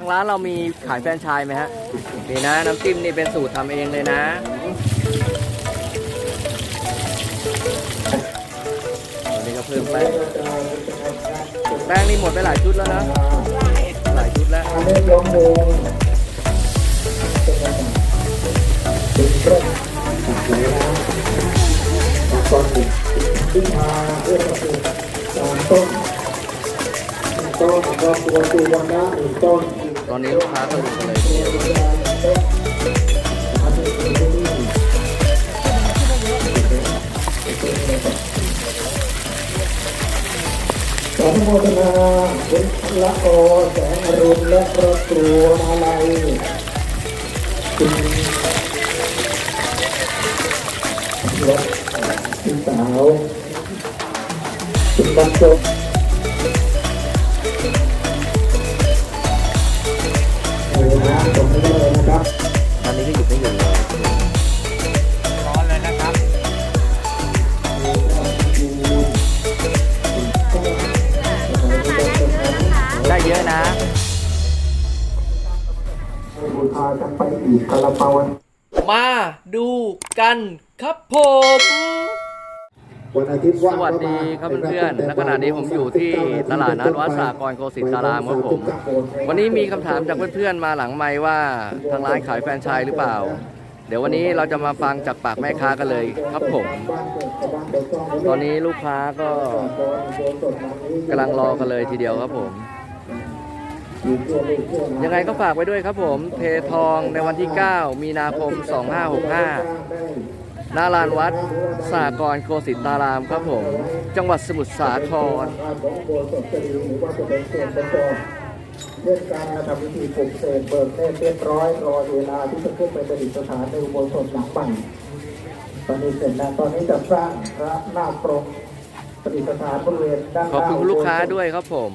ทางร้านเรามีขายแฟรนไชส์ไหมฮะนี่นะน้ำจิ้มนี่เป็นสูตรทำเองเลยนะ วันนี้ก็เพิ่มแป้ง แป้งนี่หมดไปหลายชุดแล้วนะ หลายชุดแล้วอันนี้นเรื่องไหนนะตอนนี้ที่มาเอื้อประโยชน์สามต้นต้นดอกบัวตูวันนะหนึ่งต้น ตอนนี้ลูกค้าก็ลุกกันเลยทีเดียวขออนุโมทนาเป็นละอแสงอรุณและครอบครัวมาลัยคุณและคุณสาวคุณบรรจบ กันไปอีกคาราบาวมาดูกันครับผม วันอาทิตย์สว่างวัสดีครับเพื่อนๆและขณะนี้ผมอยู่ที่ตลาดนัดวัดสากรณ์โกสิตารามครับผม วันนี้มีคำถามจากเพื่อนๆมาหลังไมค์ว่าทางร้านขายแฟรนไชส์หรือเปล่า เดี๋ยววันนี้เราจะมาฟังจากปากแม่ค้ากันเลยครับผม ตอนนี้ลูกค้าก็กำลังรอกันเลยทีเดียวครับผม ยังไงก็ฝากไว้ด้วยครับผมเททองในวันที่ 9 มีนาคม 2565หน้าลานวัดสากรณ์โคสิตารามครับผม จังหวัดสมุทรสาครเรื่องการทำพิธีปลุกเสกเบิกเนตรเรียบร้อยรอเวลาที่จะขึ้นไปประดิษฐานในอุโบสถหลังใหม่ตอนนี้เสร็จแล้วตอนนี้จะสร้างพระนาคปรกประดิษฐานบริเวณด้านหขอบน้าคุณลูกค้าด้วยครับผม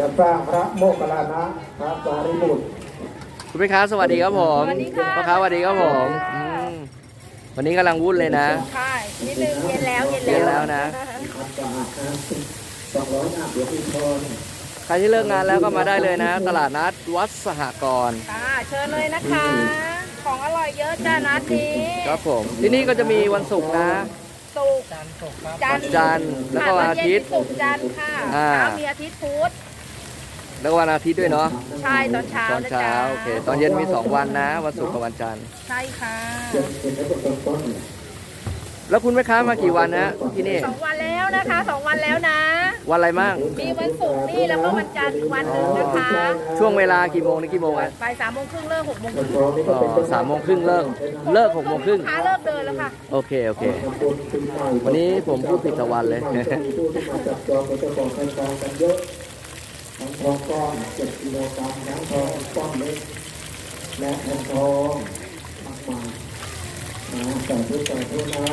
จะสร้างพระโมคคัลลานะพระสารีบุตรคุณแม่ค้าสวัสดีครับผมสวัสดีค่ะ พ่อค้าสวัสดีครับผมอืมวันนี้กำลังวุ่นเลยนะ ใช่นิดนึงเย็นแล้วเย็นเย็นแล้วนะครับสะอาดนะสองร้อยอาบเดี๋ยวพี่พรใครที่เลิกงานแล้วก็มาได้เลยนะ ตลาดนัดวัดสหกรณ์ค่ะเชิญเลยนะคะ ของอร่อยเยอะจ้านัดนี้ครับผม ที่นี่ก็จะมีวันศุกร์นะ สุกจานตกครับจันทร์จันทร์แล้วก็วันอาทิตย์ค่ะวันเนมีสุกร์จันทร์ค่ะอ่า เช้ามีอาทิตย์พุธ แล้วก็วันอาทิตย์ด้วยเนาะใช่ตอนเช้าตอนนะเช้าจ๊ะโอเคตอนเย็นมี2วันนะวันศุกร์กับวันจันทร์ใช่ค่ะเจ็ดเป็นแล้วก็ต้นต้นแล้วคุณแม่ค้ามากี่วันนะที่นี่สองวันแล้วนะคะสองวันแล้วนะ วันอะไรมั่งมีวันศุกร์นี่แล้วก็วันจันทร์อีกวันหนึ่งนะคะ ช่วงเวลากี่โมงถึงกี่โมงอะไปสามโมงครึ่งเลิกหกโมงคต้รึ่นงทองนี่ก็อ๋เป็นอสามโมงครึ่งเลิกเลิกหกโมงครึ่งลูกค้าเลิกเดินแล้วค่ะโอเคโอเคทำบุญปีใหม่วันนี้ผมพูดผิดตะวันเลยมีผู้ ที่มาจับจองเป็นเจ้าของแฟรนไชส์กันเยอะทั้งทองก้อนเจ็ดกิโลกรัมทั้งทองก้อนเล็ก และแผ่นทองมากมายนะแต่ทุกแต่ทุกนะ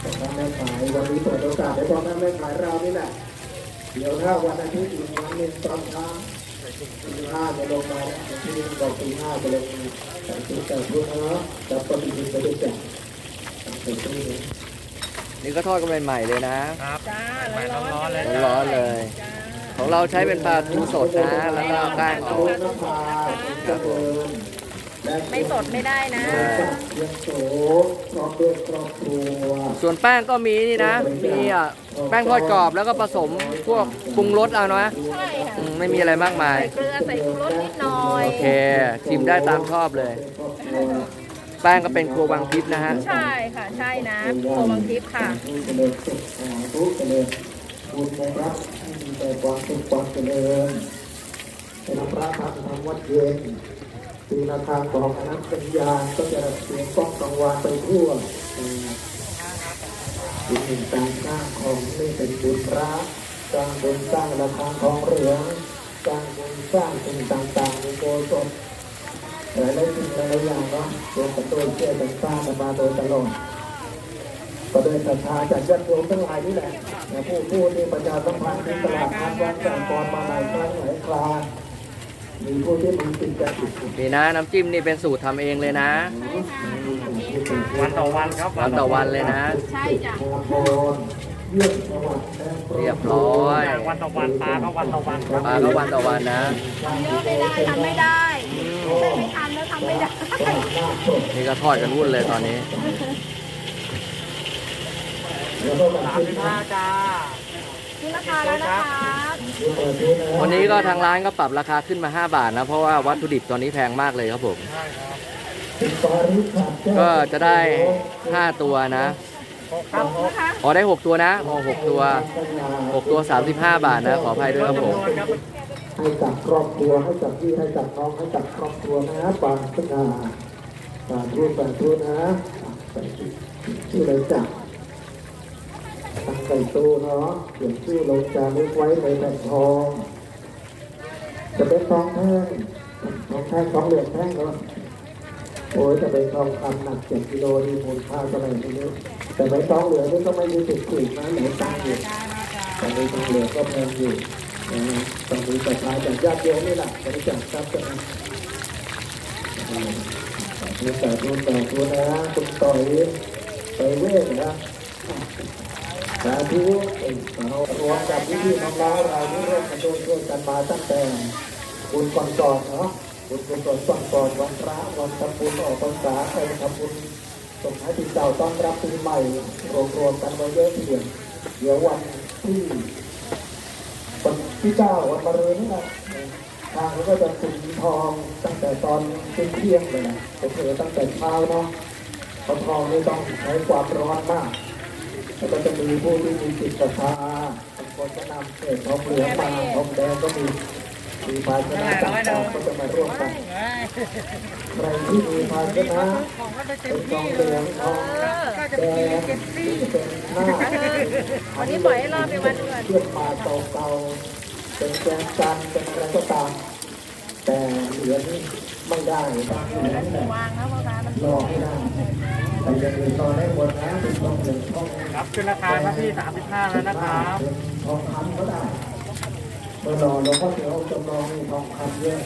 แต่ถ้าแม่ขายวันนี้เปิดโอกาสให้พ่อแม่แม่ขายเรานี่แหละ เดี๋ยวถ้าวันอาทิตย์อีกวันหนึ่งตอนเช้าตีห้าจะลงมาที่นี่บอกตีห้าจะลงมาแต่ทุกแต่ทุกนะจะปฏิบัติไปด้วยกันแต่ที่นี่นี่ก็ทอดกันใหม่ๆเลยนะ ครับ จ้าใหม่ร้อนร้อนๆเลยๆร้อนๆเลย จ้า ของเราใช้เป็นปลาทูสดนะ แล้วก็ก้างออกน้ำปลาเจริญและไม่สดไม่ได้นะเลี้ยงโสครอบด้วยครอบครัวส่วนแป้งก็มีนี่นะ มีอะแป้งทอดกรอบแล้วก็ผสมพวกปรุงรสเอานะใช่ค่ะอืมไม่มีอะไรมากมาย ใส่เกลือใส่ชูรสนิดหน่อย โอเค ชิมได้ตามชอบเลย แป้งก็เป็นครัวบางทิพย์นะฮะ ใช่ค่ะ ใช่นะโคบังทิพย์ค่ะ แต่ความสุขความเจริญเป็นพระธรรมทำวัดเย็นตีนาทาของอนัตสัญญาก็จะเสียงก้องกังวานไปทั่วเออบุญหนึ่งการสร้างของนี่เป็นบุญพระสร้างบุญสร้างระฆังทองเหลืองสร้างบุญสร้างสิ่งต่างๆในโบสถ์หลายหลายๆสิ่งหลายๆอย่างเนาะรวมกันโดยเชื่อกันสร้างกันมาโดยตลอด ก็ได้ศรัทธาจากญาติโยมทั้งหลายนี่แหละนะผู้ผู้ที่ประชาสัมพันธ์ที่ตลาดนัดวัดแสงกรมาหลายครั้งหลายครามีผู้ที่มีจิตใจติดสุดนี่นะน้ำจิ้มนี่เป็นสูตรทำเองเลยนะ วันต่อวันครับวันต่อวันเลยนะ ใช่จ้ะมงคลเยี่ยมประวัติแทนเรียบร้อยวันต่อวันปลาก็วันต่อวันครับปลาก็วันต่อวันนะทำเยอะไม่ได้ทำไม่ได้ไม่ทำแล้วทำไม่ได้นี่ก็ทอดกันวุ่นเลยตอนนี้แล้วก็แบบ สามสิบห้าจ้าขึ้นราคาแล้วนะคะเปิดดูนะวันนี้ก็ทางร้านก็ปรับราคาขึ้นมา 5 บาทนะ เพราะว่าวัตถุดิบตอนนี้แพงมากเลยครับผมใช่ครับติดต่อริขาดแจ้งก็จะได้ 5 ตัวนะหกครับหกนะคะอ๋อได้ 6 ตัวนะอ๋อ6ตัว 6 ตัว 35 บาทนะ ขออภัยด้วยครับผมครับให้กับครอบครัวให้กับพี่ให้กับน้องให้กับครอบครัวนะปางสง่าปางรูปปางรูปนะไปชื่ออะไรจ้ะตั้ง ใส่ตู้เนาะเขียนชื่อลงจารึกไว้ในแผ่นทอง จะเป็นทองแท่งทองแท่งทองเหลืองแท่งเนาะโอ้ยจะเป็นทองคำหนักเจ็ดกิโลนี่มูลค่าเท่าไหร่ทีนี้แต่ใบทองเหลืองนี่ก็ไม่มีติดถูกนะไหนตั้งอยู่ตอนนี้ทองเหลืองก็แพงอยู่นะฮะตอนนี้ศรัทธาจากญาติโยมนี่แหละบริจาคทรัพย์กันนะอืมสาธุสาธุสาธุนะคุณต่อยไปเวทนะ สาธุเอ้ยเรารวมกับพี่ๆน้องๆเราที่ร่วมกันช่วยกันมาตั้งแต่บุญก่อนก่อนเนาะบุญกุศลก่อนก่อนวันพระวันทำบุญออกพรรษาไปทำบุญส่งท้ายปีเก่าต้อนรับปีใหม่รวมรวมกันไว้เยอะทีเดียวเดี๋ยววันที่วันที่เก้าวันมะรืนนะทางเราก็จะสุนทองตั้งแต่ตอนเที่ยงเลยนะเผลอตั้งแต่เช้าเนาะเพราะทองนี่ต้องใช้ความร้อนมาก แล้วก็จะมีผู้ที่มีจิตศรัทธาบางคนก็นำเศษทองเหลืองมาทองแดงก็มีมีภาชนะต่างๆก็จะมาร่วมกันใครที่มีภาชนะเป็นทองเหลืองทองแดงที่เป็นหน้าวันนี้ปล่อยให้รอไปวันก่อนเทียบมาเก่าๆเป็นแกงจันเป็นอะไรก็ตามแต่เหรียญไม่ได้ต้องเหรียญเนี่ยวางแล้วพ่อค้ามันรอให้ได้ แต่อยังอื่นตอนได้หมดนะเป็นทองเหลืองทองครับขึ้นราคาครับพี่สามสิบห้าแล้วนะครับทองคำก็ได้เมื่อรอเราก็เดี๋ยวจำลองมีทองคำเยอะ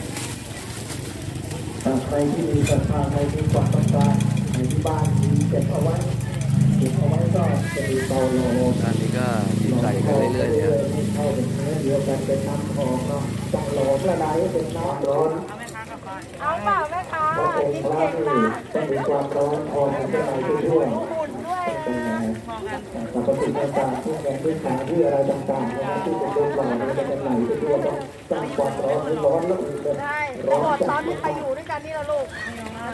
แต่ใครที่มีศรัทธาใครที่ความต้องการในที่บ้านมีเก็บเอาไว้เก็บเอาไว้ก็จะมีเตาโลอันนี้ก็หยิบใส่กันเรื่อยๆเนี่ยเข้าเป็นเนื้อเดียวกันเป็นน้ำทองเนาะต้องหลอมละลายให้เป็นน้ำร้อนเอาเปล่าแม่ค้า เพราะองกิค์นพระเก่งนี่นะต้องมีความร้อนทองจะไหลไปทั่วหุ่นด้วยสรรพสิ่งต่างๆที่แรงพื้นฐานที่อะไรต่างๆนะครับที่เป็นโลกหล่อเนี่ยจะเป็นไหลไปทั่วต้องสร้างความร้อนให้ร้อนแล้วอื่นเลยใช่ร้ตอนลอดตจัอนดที่ไปอยู่ด้วยกันนี่ละลูก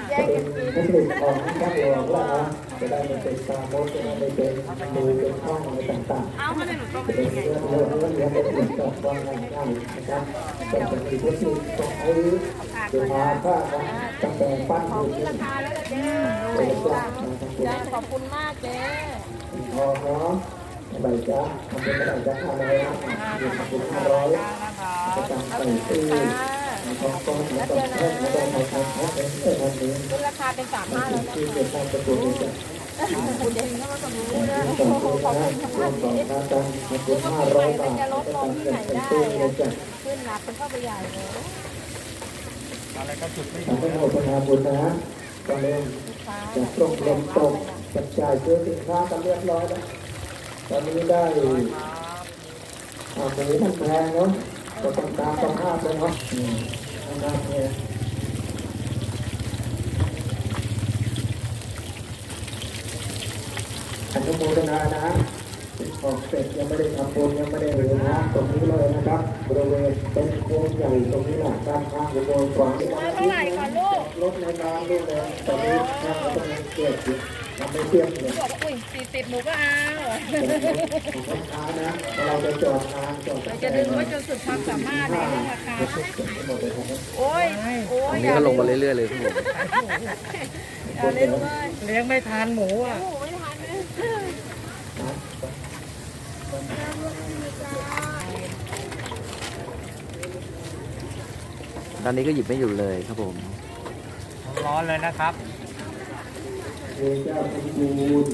แย่งเป็กันนกินเทคนิคของท่านหลวงว่านะจะได้ไม่เป็นตามดจะได้ไม่เป็นมือเป็นข้องอะไรต่างๆเอามาเลยหนูต้องจะเป็นเรื่องเรื่องเรื่องเรื่องเป็นเรื่องกับความง่ายๆนะครับแต่จะมีเทคนิคต้องใช้เวลาถ้าตั้งแต่ปั้นของนี่ราคาแล้วเจ๊เจ้านะครับจ้าขอบคุณมากเจ๊พอเนาะอะไรจ้าทำเป็นอะไรจ้าอะไรนะเดือนละห้าร้อยจะจำใส่ตู้ทองก้อนแล้วก็แท่งแล้วก็มาทำแท่งเป็นเออทำนี้ขึ้นราคาเป็นสามห้าแล้วนะที่เกิดการประกวดจ้ะคุณเองก็มาสมรู้นะต่อขอบคุณนะมากรวมเจ๊ต่อการการขอบคุณห้าร้อยบาทจะทำเงินใส่ตู้เลยจ้ะขึ้นหนักเป็นข้าไปใหญ่เลย อะไรก็จุดไม่ทำให้โมทนบุญนะตอนนี้จะตรงลมตกจับจ่ายซื้อสินค้ากันเรียบร้อยแล้วตอนนี้ได้อ่าหมูมันแพงเนาะก็ต้องตามสภาพเลยเนาะอืมนะครับเนี่ยอนุโมทนานะ ออกเสร็จยังไม่ได้ทำบุญยังไม่ได้เลยนะตรงนี้เลยนะครับบริเวณเป็นโค้งใหญ่ตรงนี้แหละด้านข้างอุโบสถก่อนที่เท่าไหร่คะลูกรถในน้ำด้วยเลยตอนนี้น้ำกำลังเกิดอยู่ทำไม่เทียมเลยบอกอุ้ยสี่สิบหนูก็เอาของลูกค้านะเราจะจอดทางจอดเราจะดึงไว้จนสุดความสามารถในเรื่องราคาหมดเลยครับโอ้ยโอ้ยอันนี้ก็ลงมาเรื่อยๆเลยครับผมอย่าเล่นเลี้ยงไม่ทานหมูอะ โอ้ไม่ทันเลย ตอนนี้ก็หยิบไม่หยุดเลยครับผม ร้อนเลยนะครับเรียนเจ้าคุณบูน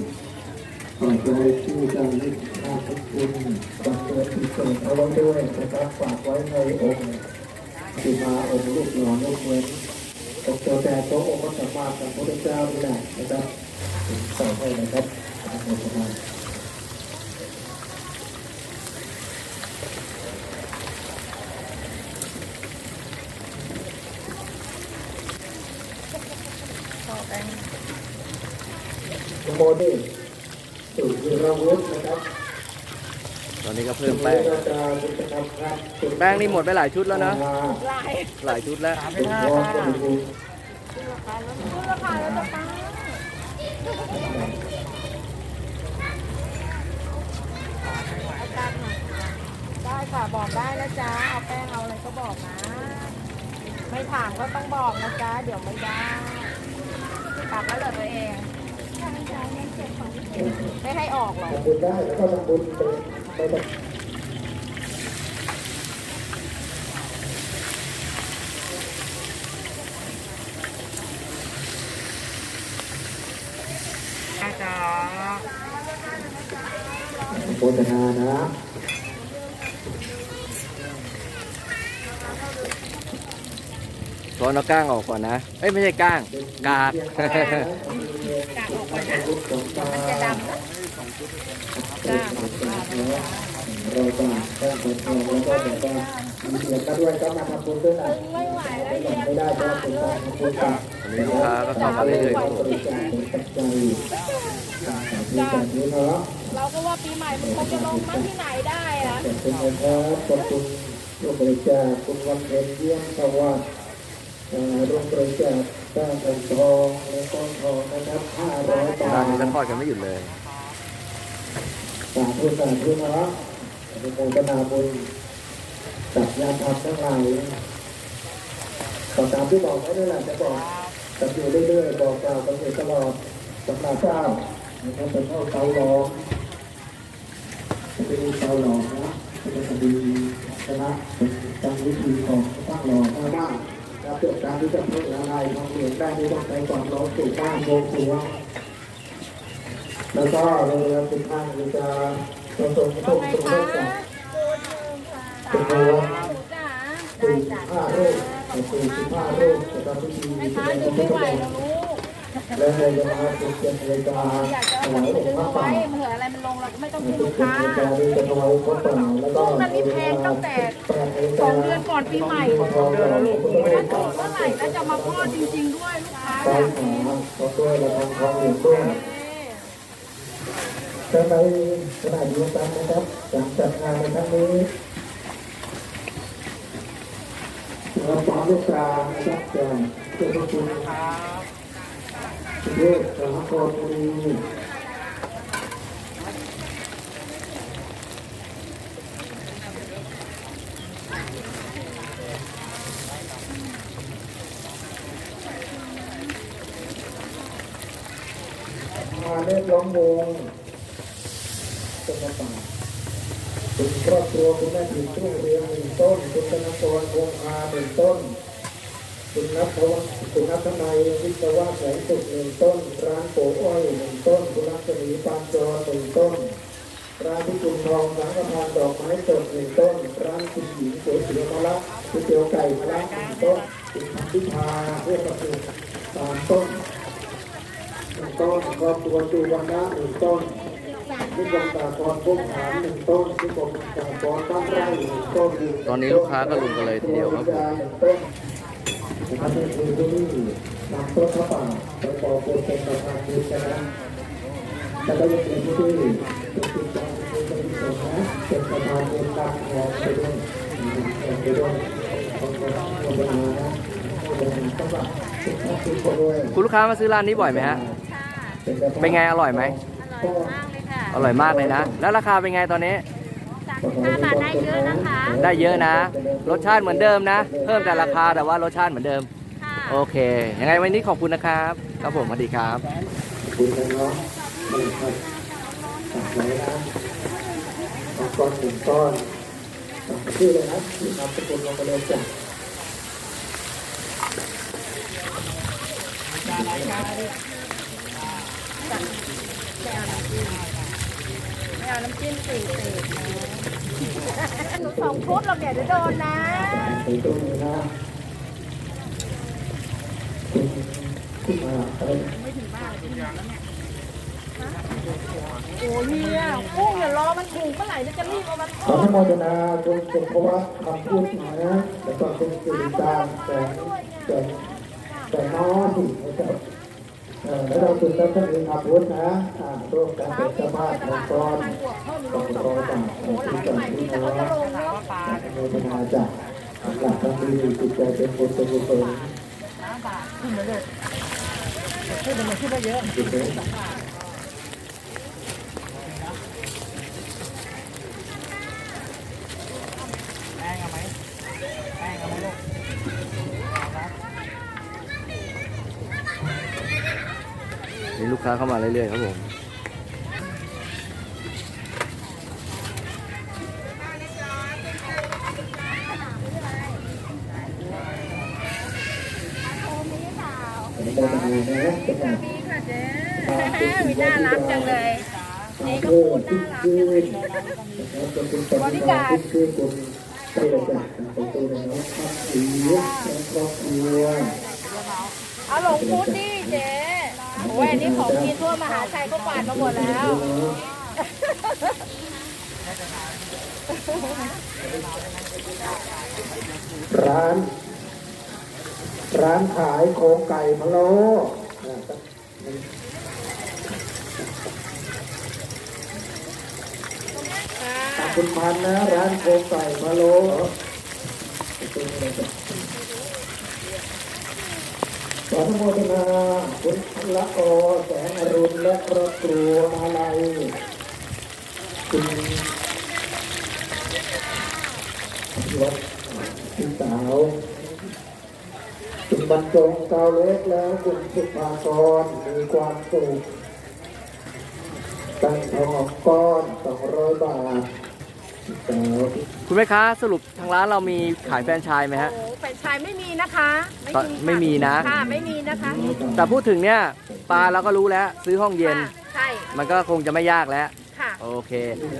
ขอใจชื่อการลิขาคุณคุณบังเกิดที่เกิดเอาไว้ด้วยนะครับฝากไว้ในองค์ที่มาองค์ลูกหลานลูกเหมือนองค์เจ้าแต่พระองค์พระสัมมาสัมพุทธเจ้านี่แหละนะครับต่อไปนะครับขอบคุณครับ คุณโมนี่สุริรวุฒินะครับตอนนี้ก็เพิ่มแป้งราชาบุญธรรมครับแป้งนี่หมดไปหลายชุดแล้วนะ ลายหลายชุดแล้วสามสิเป็บนห้าร้อนค่ะก็ดีขึ้นราคาแล้วจะป้าเอาตังค์หน่อยได้ค่ะบอกได้นะจ๊ะเอาแป้งเอาอะไรก็บอกนะ ไม่ถามก็ต้องบอกนะจ๊ะเดี๋ยวไม่ได้กลับแล้วเหรอตัวเอง ไม่ให้ออกหรอทำบุญได้แล้วก็ทำบุญไปไปแบบอาจารย์โฆษณานะตอนเอาก้างออกก่อนนะ เอ้ยไม่ใช่ก้าง กากกากออ กก่อนจะดำนะกาเราจะต้องเป็นทองแล้วก็แบบว่าเสียกันด้วยก็มาทำบุญด้วยนะไม่ไหวแล้วเฮียไม่ได้ก็เป็นการทำบุญกันลูกค้าก็เข้ามาเรื่อยๆครับผมเป็นปัจจัยเราก็ว่าปีใหม่มันคงจะลงมาที่ไหนได้อะขอบคุณนะครับขอบคุณร่วมบริจาคคุณวันเพ็ญเยี่ยมสวัสดิ์เอ่อร่วมบริจาค สร้างแผ่นทองและก้อนทองนะครับ500บาร้านนี้ก็ทอดกันไม่หยุดเลยสาธุสาธุนะอนุโมทนาบุญกับญาติธรรมทั้งหลายต่อตามที่บอกไว้ด้วยแหละจะบอกกับอยู่เรื่อยๆบอกกล่าวกันอยู่ตลอดสำหรับเจ้านะครับเป็นเท่าเตาหลอมเป็นเตาหลอมนะเป็นคดีชนะเป็นจำวิธีของตั้งหลอมถ้าว่าการเกิดการที่จะเพิ่มอะไรทองเหลืองได้ที่ต้องใช้ความร้อนสูงมากโมกัวแล้วก็โรงเรียนสิบห้านาฬิกาเราส่งส่งไงส่งคะรูปจากคุณหนูจ๋าสี่สิบห้ารูปสี่สิบห้ารูปจะทำพิธีแม่แสค้าดงยืนพระไม่พุทไหวธแล้วลูก และในเวลาสิบเจ็ดนาฬิกาอยากจะถเอาวายไปองค์ซื้อพระเอาไว้ป่าเผื่ออะไรมันลงเราก็ไม่ต้องสิซื้อบลูกเจ็ดค้านาฬิกานี้จะถวายพระป่าแล้วก็พวกนั้นนี่แพงตั้งแต่แปดนาฬิสกาองเดือนก่อนปีใหม่ทองเราลูกไม่ได้ถ้าต่ถูอกเมื่อไหร่แล้วจะมาพ่อดจริง ๆ ด้วยลูกค้าใช่ขาก็ด้วยเราทำทองเหลืองด้วยแต่ในขณะเดียวกันนะครับการจัดงานในครั้งนี้เราตามลูกตานะครับจากเจ้าพระคุณครับ เทพสามโคบุรีมาเล่นล้อมวงเป็นมาป่าเป็นครอบครัวคุณแม่ถิ่นรุ่งเรืองหนึ่งต้นคุณธนกรวงอาหนึ่งต้น คุณนัทวัฒน์คุณนัทนายวิศวะแสงสุขหนึ่งต้น ร้านโป๋อ้อยหนึ่งต้นคุณรัศมีปานจอหนึ่งต้น ร้านพิจุนทองสังฆทานดอกไม้สดหนึ่งต้น ร้านคุณหญิงก๋วยเตี๋ยวมะละก๋วยเตี๋ยวไก่มะละหนึ่งต้นคุณพันธิพาเพื่อนประตูสามต้นหนึ่งต้นครอบครัวจูวันนะหนึ่งต้นนิกรมตากรพุ่มฐานหนึ่งต้นนิคมตากรบ้านไร่หนึ่งต้นตอนนี้ลูกค้าก็ลุมกันเลยทีเดียวครับผมห นึ่งต้นท่านคือที่นี่นำต้นพระป่าไปปอเป็นเป็นประธานดีกันนะแต่ก็ยังเป็นผู้ที่เป็นจิตใจเป็นเป็นกุศลนะเป็นประธานเป็นตามแทนไปด้วยไปด้วยคนคนคนเป็นนะเป็นสำหรับทุกท่านทุกคนด้วยคุณลูกค้ามาซื้อร้านนี้บ่อยไหมฮะ เป็นไงอร่อยไหมอร่อยมากเลยค่ะ อร่อยมากเลยนะ แล้วราคาเป็นไงตอนนี้ สามสิบห้าบาทได้เยอะนะคะ ได้เยอะนะ รสชาติเหมือนเดิมนะ เพิ่มแต่ราคาแต่ว่ารสชาติเหมือนเดิม ค่ะ โอเค ยังไงวันนี้ขอบคุณนะครับ ครับผมสวัสดีครับคุณกันเนาะมันครับตัดไว้นะเอาก้อนหนึ่งก้อนตัดชื่อเลยนะที่นามสกุลลงไปเลยจ้ะไม่ เอาน้ำจิ้มสี่สิบหนูสองชุดเราเนี่ยเดี๋ยวโดนนะไปตรงนี้นะคุณขึ้นมาไปโอ้ยเฮียกุ้งอย่ารอมันถูกเมื่อไหร่จะรีบเอามันทขออให้ดโมทนาคุณสุภวัฒน์คำพูดมานะแล้วก็คุณสิริตาแสงแสงแสงน้อยนะครับ แล้วเราตื่นเต้นท่านเอาวุธนะอ่าร่วมกันเป็นสมาภาพองค์กรต้องรอจากที่จังที่น้องโมทนาจากหลักทั้งดีจิตใจเป็นบุญเป็นกุศลขึ้นมาเลยขึ้นมาเยอะ แป้งเอาไหมแป้งเอาไหมลูกเอาครับ มีลูกค้าเข้ามาเรื่อยๆครับผมนี่ค่ะเจ๊วิน่ารักจังเลยนี่ก็พูดน่ารักจังเลยบริการคือคุณเตยจากประตูน้องครับสีและครอบครัวเอาหลงพุดดิเจ๊ โอ้ยอันนี้ของกินทั่วมหาชัยก็กวาดมาหมดแล้วร้าน ร้านขายโครงไก่พะโล้อ่าขอบคุณพันนะ ร้านโครงไก่พะโล้ ขออนุโมทนาคุณละอแสงอรุณและครอบครัวมาลัยคุณรถคุณสาวคุณบรรจงเกาเล็กแล้วคุณสุภากรมีความสุขตั้งทองก้อนสองร้อยบาทสาว คุณแม่ค้าสรุปทางร้านเรามีขายแฟรนไชส์ไหมฮะ โอ้แฟรนไชายไม่มีนะคะตอนไม่มีนะ ค่ะไม่มีนะคะแต่พูดถึงเนี่ยปลาเราก็รู้แล้ว ซื้อห้องเย็น ค่ะใช่มันก็คงจะไม่ยากแล้ว ค่ะ โอเค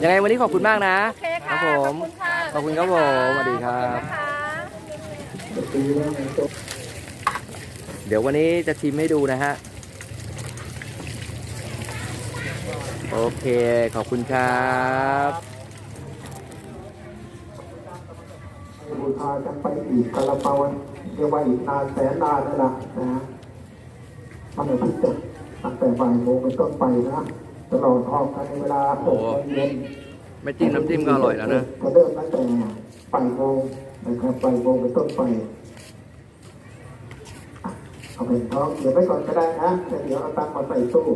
ยังไงวันนี้ขอบคุณมากนะ โอเคครัค่ะบผมขอบคุณค่ะขอบคุณครับผมสวัสดีครับ ขอณนะคะตีว่ามันตกเดี๋ยววันนี้จะชิมให้ดูนะฮะ โอเค ขอบคุณครับ บูชาจะไปอีกกระเปาเรียกว่าอีกนานแสนนานนั่นแหละนะฮะมันอาทิตย์จะตั้งแต่บ่ายโมงเป็นต้นไปนะตลอดทองภายในเวลาหกโมงเย็นไม่จิ้มน้ำจิ้มก็อร่อยแล้วนะจะเริ่มตั้งแต่บ่ายโมงนะครับบ่ายโมงเป็นต้นไปอะเอาเป็นท้องเดี๋ยวไว้ก่อนก็ได้นะแต่เดี๋ยวเอาตังค์มาใส่ตู้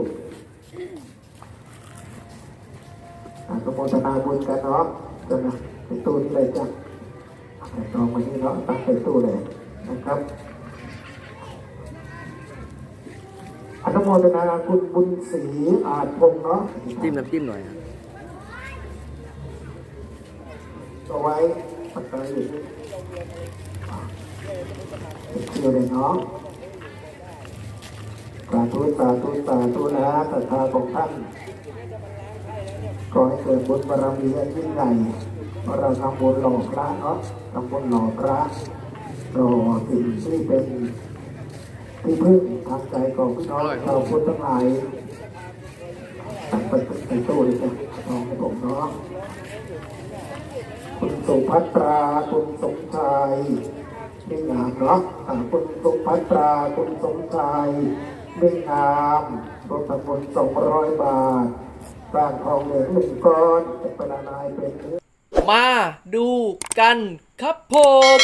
อนุโมทนาบุญกันเนาะจะนะใส่ตู้นี่เลยจ้ะ เอาใส่ทองมานี่เนาะตังค์ใส่ตู้เลยนะครับอนุโมทนาคุณบุญศรีอาจพงษ์เนาะจิ้มน้ำจิ้มหน่อยฮะเอาไว้ปักไว้อยู่ที่เชื่อเลยเนาะสาธุสาธุสาธุนะศรัทธาของท่านขอให้เกิดบุญบารมีอันยิ่งใหญ่ เราทำบุญหล่อพระเนาะทำบุญหล่อพระหล่อสิ่งที่เป็นที่พึ่งทางใจของพี่น้องเราพุทธทั้งหลายตัดไปตู้เลยจ้ะลองผมเนาะคุณสุภัตราคุณสมชายมิ่งามเนาะคุณสุภัตราคุณสมชายมิ่งามรวมทั้งหมดสองร้อยบาทสร้างทองเหลืองหนึ่งก้อนเป็นนายเป็น มาดูกันครับผม